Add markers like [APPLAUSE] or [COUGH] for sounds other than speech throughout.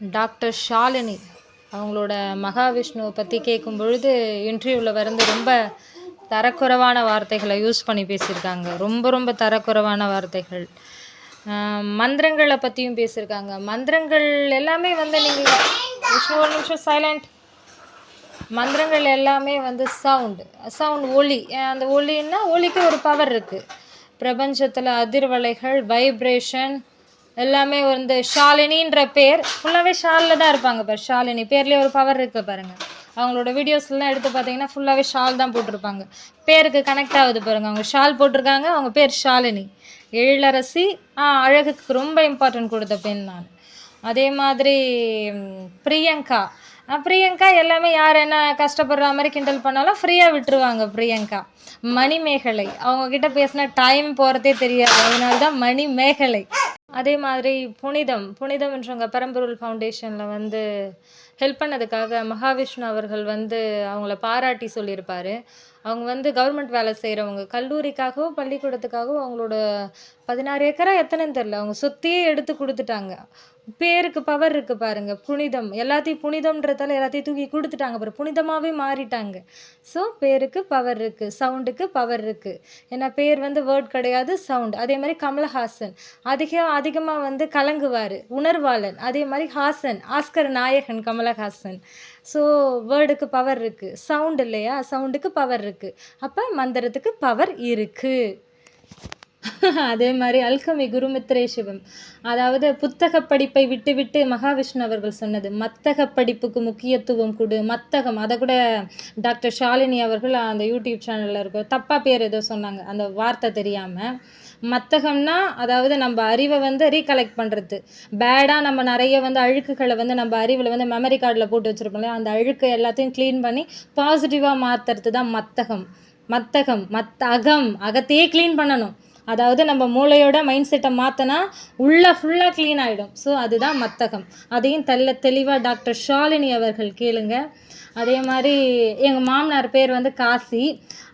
Doctor Shalini அவங்களோட மகாவிஷ்ணுவை பற்றி கேட்கும் பொழுது இன்டர்வியூவில் வந்து ரொம்ப தரக்குறைவான வார்த்தைகளை யூஸ் பண்ணி பேசியிருக்காங்க. ரொம்ப ரொம்ப தரக்குறைவான வார்த்தைகள். மந்திரங்களை பற்றியும் பேசியிருக்காங்க. மந்திரங்கள் எல்லாமே வந்து நீங்கள் விஷ்ணு ஒரு நிமிஷம் சைலண்ட் மந்திரங்கள் எல்லாமே வந்து சவுண்டு சவுண்ட் ஒலி அந்த ஒலின்னா ஒலிக்கு ஒரு பவர் இருக்குது பிரபஞ்சத்தில் அதிர்வலைகள் வைப்ரேஷன் எல்லாமே வந்து ஷாலினின்ற பேர் ஃபுல்லாகவே ஷாலில் தான் இருப்பாங்க பாரு ஷாலினி. பேர்லேயே ஒரு பவர் இருக்குது பாருங்கள் அவங்களோட வீடியோஸ்லாம் எடுத்து பார்த்தீங்கன்னா ஃபுல்லாகவே ஷால் தான் போட்டிருப்பாங்க. பேருக்கு கனெக்ட் ஆகுது பாருங்கள் அவங்க ஷால் போட்டிருக்காங்க அவங்க பேர் ஷாலினி. எழிலரசி அழகுக்கு ரொம்ப இம்பார்ட்டன்ட் கொடுத்த பெண் நான். அதே மாதிரி பிரியங்கா. பிரியங்கா எல்லாமே யார் என்ன கஷ்டப்படுற மாதிரி கிண்டல் பண்ணாலும் ஃப்ரீயாக விட்டுருவாங்க பிரியங்கா. மணிமேகலை. அவங்கக்கிட்ட பேசினா டைம் போகிறதே தெரியாது. அதனால தான் மணிமேகலை. அதே மாதிரி புனிதம் புனிதம்ன்றவங்க பெரம்பொருள் ஃபவுண்டேஷனில் வந்து ஹெல்ப் பண்ணதுக்காக மகாவிஷ்ணு அவர்கள் வந்து அவங்கள பாராட்டி சொல்லியிருப்பாரு. அவங்க வந்து கவர்மெண்ட் வேலை செய்கிறவங்க கல்லூரிக்காகவும் பள்ளிக்கூடத்துக்காகவும் அவங்களோட பதினாறு ஏக்கரா எத்தனைன்னு தெரில அவங்க சொத்தையே எடுத்து கொடுத்துட்டாங்க. பேருக்கு பவர் இருக்குது பாருங்க. புனிதம். எல்லாத்தையும் புனிதம்ன்றதால எல்லாத்தையும் தூக்கி கொடுத்துட்டாங்க பாரு. புனிதமாகவே மாறிட்டாங்க. ஸோ பேருக்கு பவர் இருக்குது சவுண்டுக்கு பவர் இருக்குது ஏன்னா பேர் வந்து வேர்ட் கிடையாது சவுண்ட் அதே மாதிரி கமலஹாசன். அதிக அதிகமாக வந்து கலங்குவார். உணர்வாளன். அதே மாதிரி ஹாசன். ஆஸ்கர் நாயகன் கமலஹாசன். ஸோ வேர்டுக்கு பவர் இருக்குது சவுண்ட் இல்லையா? சவுண்டுக்கு பவர் இருக்குது அப்போ மந்திரத்துக்கு பவர் இருக்குது [LAUGHS] அதே மாதிரி அல்கமி குருமித்ரே சிவம் அதாவது புத்தக படிப்பை விட்டு விட்டு மகாவிஷ்ணு அவர்கள் சொன்னது மத்தக படிப்புக்கு முக்கியத்துவம் கொடு மத்தகம். அதை கூட டாக்டர் ஷாலினி அவர்கள் அந்த யூடியூப் சேனலில் இருக்க தப்பாக பேர் ஏதோ சொன்னாங்க அந்த வார்த்தை தெரியாமல் மத்தகம்னா அதாவது நம்ம அறிவை வந்து ரீகலெக்ட் பண்ணுறது பேடாக நம்ம நிறைய வந்து அழுக்குகளை வந்து நம்ம அறிவில் வந்து மெமரி கார்டில் போட்டு வச்சுருப்போம்ல இல்லையா? அந்த அழுக்கு எல்லாத்தையும் க்ளீன் பண்ணி பாசிட்டிவாக மாற்றுறது தான் மத்தகம். மத்தகம் மத்தகம். அகத்தையே க்ளீன் பண்ணணும். அதாவது நம்ம மூளையோட மைண்ட் செட்டை மாற்றினா உள்ளே ஃபுல்லாக க்ளீன் ஆகிடும் ஸோ அதுதான் மத்தகம். அதையும் தெல்ல தெளிவாக டாக்டர் ஷாலினி அவர்கள் கேளுங்க. அதே மாதிரி எங்கள் மாமனார் பேர் வந்து காசி.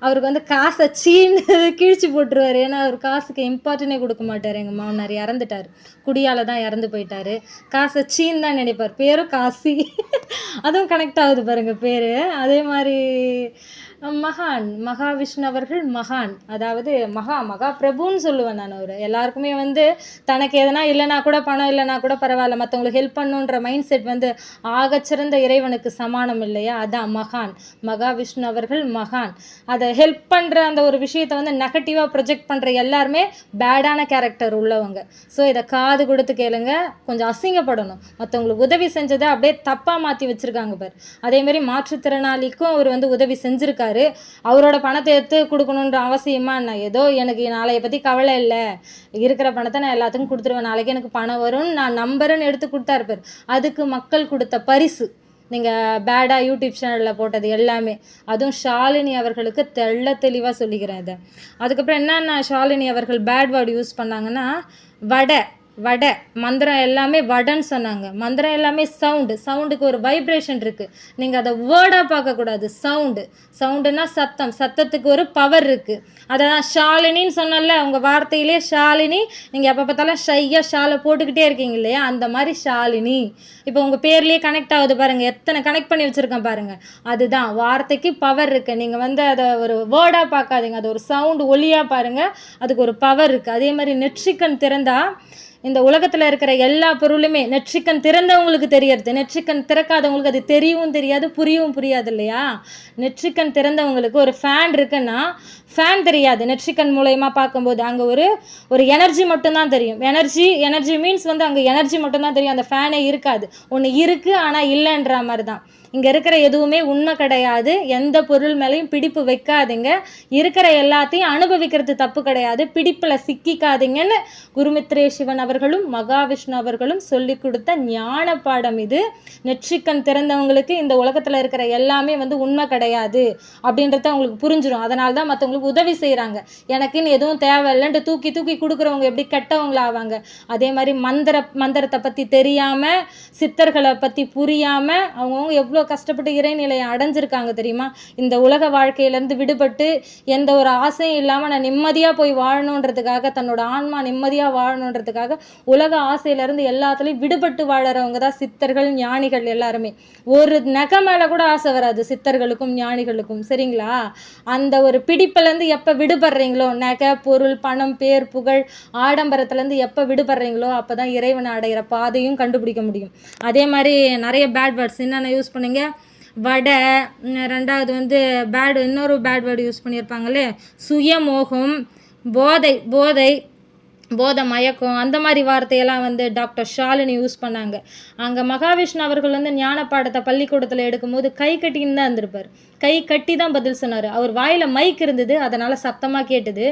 அவருக்கு வந்து காசை சீன்னு [LAUGHS] கிழிச்சு போட்டுருவார். ஏன்னா அவர் காசுக்கு இம்பார்ட்டனே கொடுக்க மாட்டார். எங்கள் மாமனார் இறந்துட்டார். குடியால் தான் இறந்து போயிட்டார். காசை சீன் தான் நினைப்பார். பேரும் காசி. [LAUGHS] அதுவும் கனெக்ட் ஆகுது பாருங்கள் பேர். அதே மாதிரி மகான். மகாவிஷ்ணு அவர்கள் மகான். அதாவது மகா மகா பிரபுன்னு சொல்லுவேன் நான் அவர். எல்லாருக்குமே வந்து தனக்கு எதனா இல்லைனா கூட பணம் இல்லைனா கூட பரவாயில்ல. மற்றவங்களுக்கு ஹெல்ப் பண்ணுன்ற மைண்ட் செட் வந்து ஆகச்சிறந்த இறைவனுக்கு சமானம் இல்லையா? அதான் மகான் மகாவிஷ்ணு அவர்கள் மகான். அதை ஹெல்ப் பண்ணுற அந்த ஒரு விஷயத்தை வந்து நெகட்டிவாக ப்ரொஜெக்ட் பண்ணுற எல்லாருமே பேடான கேரக்டர் உள்ளவங்க. ஸோ இதை காது கொடுத்து கேளுங்க. கொஞ்சம் அசிங்கப்படணும். மற்றவங்களுக்கு உதவி செஞ்சதை அப்படியே தப்பாக மாற்றி வச்சுருக்காங்க பார். அதேமாரி மாற்றுத்திறனாளிக்கும் அவர் வந்து உதவி செஞ்சுருக்காரு. அவரோட பணத்தை எடுத்து கொடுக்கணுன்ற அவசியமா என்ன? ஏதோ எனக்கு நாளைய பற்றி கவலை இல்லை. இருக்கிற பணத்தை நான் எல்லாத்துக்கும் கொடுத்துருவேன். நாளைக்கு எனக்கு பணம் வரும்னு நான் நம்பருன்னு எடுத்து கொடுத்தா இருப்பார் அதுக்கு மக்கள் கொடுத்த பரிசு. நீங்கள் பேடாக யூடியூப் சேனலில் போட்டது எல்லாமே. அதுவும் ஷாலினி அவர்களுக்கு தெள்ள தெளிவாக சொல்லிக்கிறேன் இதை. அதுக்கப்புறம் என்னென்ன ஷாலினி அவர்கள் பேட் வேர்டு யூஸ் பண்ணாங்கன்னா வடை. வடை மந்திரம் எல்லாமே வடைன்னு சொன்னாங்க. மந்திரம் எல்லாமே சவுண்டு சவுண்டுக்கு ஒரு வைப்ரேஷன் இருக்குது நீங்கள் அதை வேர்டாக பார்க்கக்கூடாது சவுண்டு சவுண்டுனா சத்தம் சத்தத்துக்கு ஒரு பவர் இருக்குது அதை தான் ஷாலினின்னு சொன்னல உங்கள் வார்த்தையிலே ஷாலினி நீங்கள் எப்போ பார்த்தாலும் ஷையாக ஷாலை போட்டுக்கிட்டே இருக்கீங்க இல்லையா? அந்த மாதிரி ஷாலினி. இப்போ உங்கள் பேர்லேயே கனெக்ட் ஆகுது பாருங்கள் எத்தனை கனெக்ட் பண்ணி வச்சுருக்கேன் பாருங்கள் அதுதான் வார்த்தைக்கு பவர் இருக்குது நீங்கள் வந்து அதை ஒரு வேர்டாக பார்க்காதீங்க அது ஒரு சவுண்டு ஒலியாக பாருங்கள் அதுக்கு ஒரு பவர் இருக்குது அதே மாதிரி நெற்றிக்கண் திறந்தால் இந்த உலகத்தில் இருக்கிற எல்லா பொருளுமே நெற்றிக்கண் திறந்தவங்களுக்கு தெரியறது. நெற்றிக்கண் திறக்காதவங்களுக்கு அது தெரியவும் தெரியாது புரியவும் புரியாது இல்லையா? நெற்றிக்கண் திறந்தவங்களுக்கு ஒரு ஃபேன் இருக்குன்னா ஃபேன் தெரியாது. நெற்றிக்கண் மூலயமா பார்க்கும்போது அங்கே ஒரு ஒரு எனர்ஜி மட்டும்தான் தெரியும். எனர்ஜி எனர்ஜி மீன்ஸ் வந்து அங்கே எனர்ஜி மட்டும்தான் தெரியும். அந்த ஃபேனே இருக்காது. ஒன்று இருக்குது ஆனால் இல்லைன்ற மாதிரி தான் இங்கே இருக்கிற எதுவுமே உண்மை கிடையாது. எந்த பொருள் மேலேயும் பிடிப்பு வைக்காதீங்க. இருக்கிற எல்லாத்தையும் அனுபவிக்கிறது தப்பு கிடையாது. பிடிப்பில் சிக்கிக்காதீங்கன்னு குருமித்ரே சிவன் அவர்களும் மகாவிஷ்ணு அவர்களும் சொல்லி கொடுத்த ஞான பாடம் இது. நெற்றிக்கண் திறந்தவங்களுக்கு இந்த உலகத்தில் இருக்கிற எல்லாமே வந்து உண்மை கிடையாது அப்படின்றத அவங்களுக்கு புரிஞ்சிடும் அதனால தான் மற்றவங்களுக்கு உதவி செய்கிறாங்க எனக்குன்னு எதுவும் தேவையில்லைன்ட்டு தூக்கி தூக்கி கொடுக்குறவங்க எப்படி கெட்டவங்களாவாங்க? அதே மாதிரி மந்திர மந்திரத்தை பற்றி தெரியாமல் சித்தர்களை பற்றி புரியாமல் அவங்கவுங்க எவ்வளோ எவ்வளோ கஷ்டப்பட்டு இறைநிலையை அடைஞ்சிருக்காங்க தெரியுமா? இந்த உலக வாழ்க்கையிலேருந்து விடுபட்டு எந்த ஒரு ஆசையும் இல்லாமல் நான் நிம்மதியாக போய் வாழணுன்றதுக்காக தன்னோட ஆன்மா நிம்மதியாக வாழணுன்றதுக்காக உலக ஆசையிலேருந்து எல்லாத்துலேயும் விடுபட்டு வாழறவங்க தான் சித்தர்கள் ஞானிகள் எல்லாருமே. ஒரு நகை மேலே கூட ஆசை வராது சித்தர்களுக்கும் ஞானிகளுக்கும். சரிங்களா? அந்த ஒரு பிடிப்புலேருந்து எப்போ விடுபடுறீங்களோ நகை பொருள் பணம் பேர் புகழ் ஆடம்பரத்துலேருந்து எப்போ விடுபடுறீங்களோ அப்போ தான் இறைவனை அடைகிற பாதையும் கண்டுபிடிக்க முடியும். அதே மாதிரி நிறைய பேட் வேர்ட்ஸ் என்னென்ன யூஸ் பண்ணீங்க? வடை ரெண்டாவது வந்து பேடு இன்னொரு பேட் வேர்டு யூஸ் பண்ணியிருப்பாங்களே சுயமோகம் போதை போதை போதை மயக்கம் அந்த மாதிரி வார்த்தையெல்லாம் வந்து டாக்டர் ஷாலினி யூஸ் பண்ணாங்க. அங்கே மகாவிஷ்ணு அவர்கள் வந்து ஞான பாடத்தை பள்ளிக்கூடத்தில் எடுக்கும்போது கை கட்டின்னு தான் இருந்திருப்பார். கை கட்டி தான் பதில் சொன்னார். அவர் வாயில் மைக் இருந்தது அதனால் சத்தமாக கேட்டது.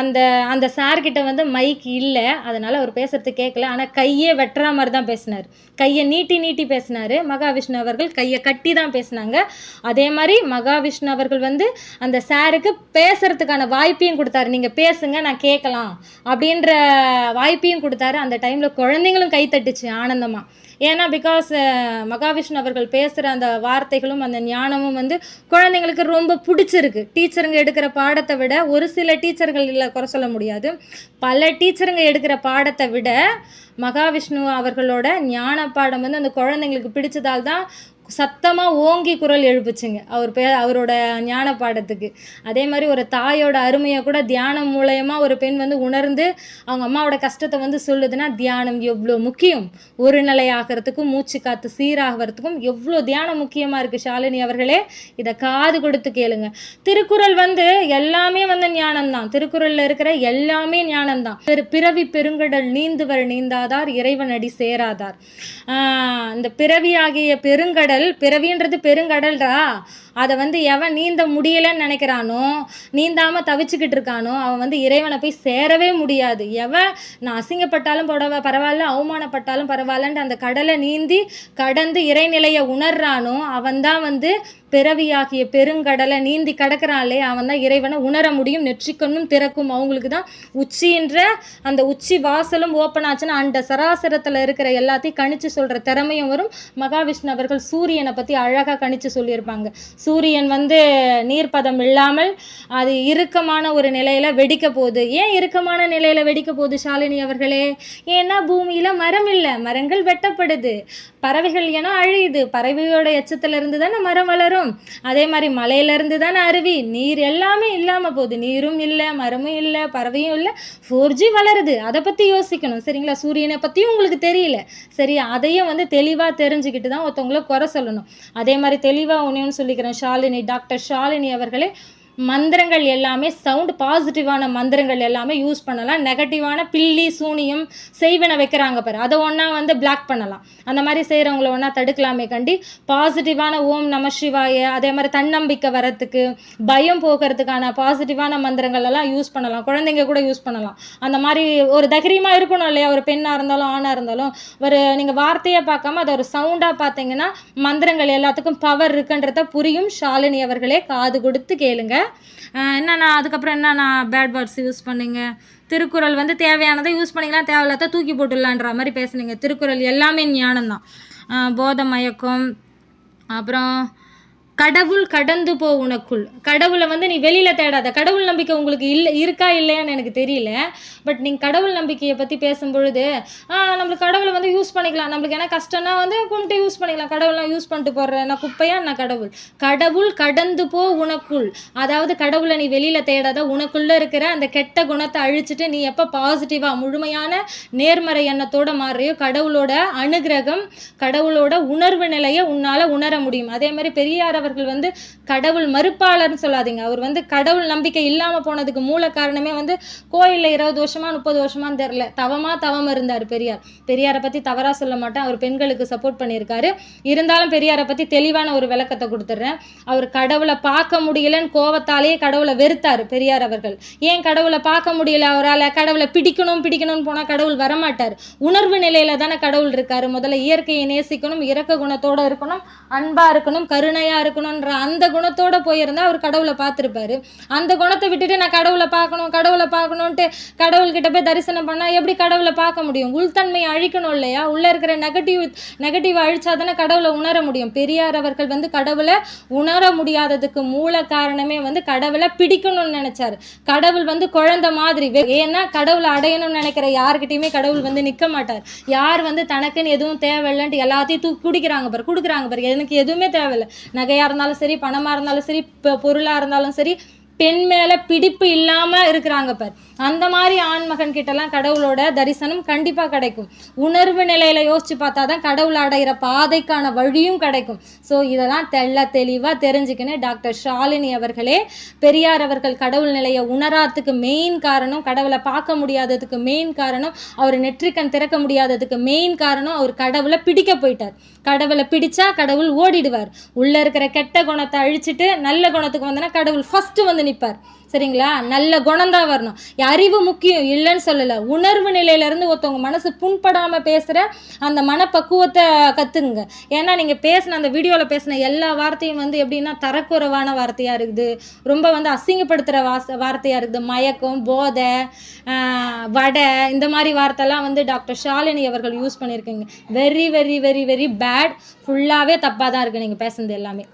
அந்த அந்த சார்கிட்ட வந்து மைக் இல்லை அதனால் அவர் பேசுறது கேட்கல ஆனால் கையே வெட்டுற மாதிரி தான் பேசினார். கையை நீட்டி நீட்டி பேசினார். மகாவிஷ்ணு அவர்கள் கையை கட்டி தான் பேசினாங்க. அதே மாதிரி மகாவிஷ்ணு அவர்கள் வந்து அந்த சாருக்கு பேசுறதுக்கான வாய்ப்பையும் கொடுத்தாரு. நீங்கள் பேசுங்க நான் கேட்கலாம் அப்படின்ற வாய்ப்பையும் கொடுத்தாரு. அந்த டைமில் குழந்தைங்களும் கைத்தட்டுச்சு ஆனந்தமாக ஏன்னா பிகாஸ் மகாவிஷ்ணு அவர்கள் பேசுகிற அந்த வார்த்தைகளும் அந்த ஞானமும் வந்து குழந்தைங்களுக்கு ரொம்ப பிடிச்சிருக்கு. டீச்சருங்க எடுக்கிற பாடத்தை விட ஒரு சில டீச்சர்கள் இல்லை குறை சொல்ல முடியாது. பல டீச்சருங்க எடுக்கிற பாடத்தை விட மகாவிஷ்ணு அவர்களோட ஞான பாடம் வந்து அந்த குழந்தைங்களுக்கு பிடிச்சதால் தான் சத்தமாக ஓங்கி குரல் எழுப்புச்சுங்க. அவர் பே அவரோட ஞான பாடத்துக்கு. அதே மாதிரி ஒரு தாயோட அருமையை கூட தியானம் மூலயமா ஒரு பெண் வந்து உணர்ந்து அவங்க அம்மாவோட கஷ்டத்தை வந்து சொல்லுதுன்னா தியானம் எவ்வளோ முக்கியம். ஒரு நிலை ஆகிறதுக்கும் மூச்சு காத்து சீராகிறதுக்கும் எவ்வளோ தியானம் முக்கியமாக இருக்குது ஷாலினி அவர்களே. இதை காது கொடுத்து கேளுங்க. திருக்குறள் வந்து எல்லாமே வந்து ஞானம்தான். திருக்குறளில் இருக்கிற எல்லாமே ஞானம்தான். பெரு பிறவி பெருங்கடல் நீந்துவர் நீந்தாதார் இறைவனடி சேராதார். ஆஹ் இந்த பிறவியாகிய பெருங்கடல் பிறவின்றது பெருங்கடல்டா அதை வந்து எவன் நீந்த முடியலைன்னு நினைக்கிறானோ நீந்தாமல் தவிச்சுக்கிட்டு இருக்கானோ அவன் வந்து இறைவனை போய் சேரவே முடியாது. எவன் நான் அசிங்கப்பட்டாலும் பரவ பரவாயில்ல அவமானப்பட்டாலும் பரவாயில்லன்ட்டு அந்த கடலை நீந்தி கடந்து இறைநிலையை உணர்றானோ அவன்தான் வந்து பிறவியாகிய பெருங்கடலை நீந்தி கடக்கிறாளே அவன் தான் இறைவனை உணர முடியும் நெற்றிக்கண்ணும் திறக்கும். அவங்களுக்கு தான் உச்சின்ற அந்த உச்சி வாசலும் ஓப்பன் ஆச்சுன்னா அந்த சராசரத்தில் இருக்கிற எல்லாத்தையும் கணிச்சு சொல்கிற திறமையும் வரும். மகாவிஷ்ணு அவர்கள் சூரியனை பற்றி அழகாக கணிச்சு சொல்லியிருப்பாங்க. சூரியன் வந்து நீர்ப்பதம் இல்லாமல் அது இறுக்கமான ஒரு நிலையில் வெடிக்க போகுது. ஏன் இறுக்கமான நிலையில் வெடிக்க போகுது ஷாலினி அவர்களே? ஏன்னா பூமியில் மரம் இல்லை. மரங்கள் வெட்டப்படுது. பறவைகள் ஏன்னா அழியுது. பறவையோட எச்சத்துலேருந்து தானே மரம் வளரும். அதே மாதிரி மலையிலேருந்து தானே அருவி. நீர் எல்லாமே இல்லாமல் போகுது. நீரும் இல்லை மரமும் இல்லை பறவையும் இல்லை. ஃபோர் ஜி வளருது. அதை பற்றி யோசிக்கணும். சரிங்களா? சூரியனை பற்றியும் உங்களுக்கு தெரியல. சரி அதையும் வந்து தெளிவாக தெரிஞ்சுக்கிட்டு தான் ஒருத்தவங்களை குறை சொல்லணும். அதே மாதிரி தெளிவாக ஒன்று சொல்லிக்கிறேன். ஷாலினி டாக்டர் ஷாலினி அவர்களே மந்திரங்கள் எல்லாமே சவுண்ட் பாசிட்டிவான மந்திரங்கள் எல்லாமே யூஸ் பண்ணலாம். நெகட்டிவான பில்லி சூனியம் செய்வன வைக்கிறாங்க பாரு. அதை ஒன்றா வந்து பிளாக் பண்ணலாம். அந்த மாதிரி செய்கிறவங்கள ஒன்றா தடுக்கலாமே கண்டி. பாசிட்டிவான ஓம் நம சிவாய அதே மாதிரி தன்னம்பிக்கை வரத்துக்கு பயம் போகிறதுக்கான பாசிட்டிவான மந்திரங்கள் எல்லாம் யூஸ் பண்ணலாம். குழந்தைங்க கூட யூஸ் பண்ணலாம். அந்த மாதிரி ஒரு தைரியமாக இருக்கணும் இல்லையா? ஒரு பெண்ணாக இருந்தாலும் ஆணாக இருந்தாலும். ஒரு நீங்கள் வார்த்தையை பார்க்காம அதை ஒரு சவுண்டாக பார்த்தீங்கன்னா மந்திரங்கள் எல்லாத்துக்கும் பவர் இருக்குன்றத புரியும். ஷாலினி அவர்களே காது கொடுத்து கேளுங்க. என்னண்ணா அதுக்கப்புறம் என்னண்ணா பேட் வேர்ட்ஸ் யூஸ் பண்ணீங்க? திருக்குறள் வந்து தேவையானதை யூஸ் பண்ணிக்கலாம் தேவையில்லாத தூக்கி போட்டுடலான்ற மாதிரி பேசுனீங்க. திருக்குறள் எல்லாமே ஞானம்தான். ஆஹ் போத மயக்கம் அப்புறம் கடவுள் கடந்து போ உனக்குள். கடவுளை வந்து நீ வெளியில் தேடாத. கடவுள் நம்பிக்கை உங்களுக்கு இல்லை இருக்கா இல்லையான்னு எனக்கு தெரியல. பட் நீங்கள் கடவுள் நம்பிக்கையை பற்றி பேசும்பொழுது ஆ நம்மளுக்கு கடவுளை வந்து யூஸ் பண்ணிக்கலாம். நம்மளுக்கு என்ன கஷ்டம்னா வந்து கும்பிட்டு யூஸ் பண்ணிக்கலாம். கடவுள்லாம் யூஸ் பண்ணிட்டு போடுறேன் நான் குப்பையா நான் கடவுள்? கடவுள் கடந்து போ உனக்குள். அதாவது கடவுளை நீ வெளியில் தேடாத. உனக்குள்ளே இருக்கிற அந்த கெட்ட குணத்தை அழிச்சிட்டு நீ எப்போ பாசிட்டிவாக முழுமையான நேர்மறை எண்ணத்தோட மாறுறியோ கடவுளோட அனுகிரகம் கடவுளோட உணர்வு நிலையை உன்னால் உணர முடியும். அதே மாதிரி பெரியார் அவர்கள் வந்து கடவுள் மறுப்பாளர்னு சொல்லாதீங்க. அவர் வந்து கடவுள் நம்பிக்கை இல்லாமல் போனதுக்கு மூல காரணமே வந்து கோயிலில் இருபது வருஷமா முப்பது வருஷமான்னு தெரில தவமா தவம் இருந்தார் பெரியார். பெரியாரை பற்றி தவறாக சொல்ல மாட்டேன். அவர் பெண்களுக்கு சப்போர்ட் பண்ணியிருக்காரு. இருந்தாலும் பெரியாரை பற்றி தெளிவான ஒரு விளக்கத்தை கொடுத்துட்றேன் அவர் கடவுளை பார்க்க முடியலன்னு கோவத்தாலேயே கடவுளை வெறுத்தார் பெரியார் அவர்கள். ஏன் கடவுளை பார்க்க முடியல அவரால்? கடவுளை பிடிக்கணும் பிடிக்கணும்னு போனால் கடவுள் வரமாட்டார். உணர்வு நிலையில தானே கடவுள் இருக்காரு. முதல்ல இயற்கையை நேசிக்கணும் இரக்க குணத்தோட இருக்கணும் அன்பா இருக்கணும் கருணையா இருக்கணும் இருக்கணுன்ற அந்த குணத்தோட போயிருந்தா அவர் கடவுளை பார்த்துருப்பாரு. அந்த குணத்தை விட்டுட்டு நான் கடவுளை பார்க்கணும் கடவுளை பார்க்கணுன்ட்டு கடவுள்கிட்ட போய் தரிசனம் பண்ணால் எப்படி கடவுளை பார்க்க முடியும்? உள்தன்மையை அழிக்கணும் இல்லையா? உள்ளே இருக்கிற நெகட்டிவ் நெகட்டிவ் அழிச்சா தானே கடவுளை உணர முடியும். பெரியார் அவர்கள் வந்து கடவுளை உணர முடியாததுக்கு மூல காரணமே வந்து கடவுளை பிடிக்கணும்னு நினச்சார். கடவுள் வந்து குழந்தை மாதிரி. வே- ஏன்னா கடவுளை அடையணும்னு நினைக்கிற யாருக்கிட்டையுமே கடவுள் வந்து நிற்க மாட்டார். யார் வந்து தனக்குன்னு எதுவும் தேவையில்லைன்ட்டு எல்லாத்தையும் தூ குடிக்கிறாங்க பாரு கொடுக்குறாங்க பாரு. எனக்கு எதுவுமே தேவையில்லை. நகையாக இருந்தாலும் சரி பணமாக இருந்தாலும் சரி இப்போ பொருளா இருந்தாலும் சரி பெண் மேலே பிடிப்பு இல்லாமல் இருக்கிறாங்க பார். அந்த மாதிரி ஆண்மகன் கிட்டலாம் கடவுளோட தரிசனம் கண்டிப்பாக கிடைக்கும். உணர்வு நிலையில் யோசிச்சு பார்த்தா தான் கடவுள் அடைகிற பாதைக்கான வழியும் கிடைக்கும். ஸோ இதெல்லாம் தெள்ள தெளிவாக தெரிஞ்சுக்கின்னு டாக்டர் ஷாலினி அவர்களே பெரியார் அவர்கள் கடவுள் நிலையை உணராததுக்கு மெயின் காரணம் கடவுளை பார்க்க முடியாததுக்கு மெயின் காரணம் அவர் நெற்றிக்கண் திறக்க முடியாததுக்கு மெயின் காரணம் அவர் கடவுளை பிடிக்க போயிட்டார். கடவுளை பிடிச்சா கடவுள் ஓடிடுவார். உள்ளே இருக்கிற கெட்ட குணத்தை அழிச்சிட்டு நல்ல குணத்துக்கு வந்தனா கடவுள் ஃபஸ்ட்டு வந்து நிற்பார் சரிங்களா? நல்ல குணந்தான் வரணும். அறிவு முக்கியம் இல்லைன்னு சொல்லலை. உணர்வு நிலையிலேருந்து ஒருத்தவங்க மனசு புண்படாமல் பேசுகிற அந்த மனப்பக்குவத்தை கற்றுங்க ஏன்னா நீங்கள் பேசின அந்த வீடியோவில் பேசின எல்லா வார்த்தையும் வந்து எப்படின்னா தரக்குறைவான வார்த்தையாக இருக்குது. ரொம்ப வந்து அசிங்கப்படுத்துகிற வாச வார்த்தையாக இருக்குது. மயக்கம் போதை வடை இந்த மாதிரி வார்த்தைலாம் வந்து டாக்டர் ஷாலினி அவர்கள் யூஸ் பண்ணியிருக்கீங்க. Very very very very bad. ஃபுல்லாகவே தப்பாக தான் இருக்குது நீங்கள் பேசுனது எல்லாமே.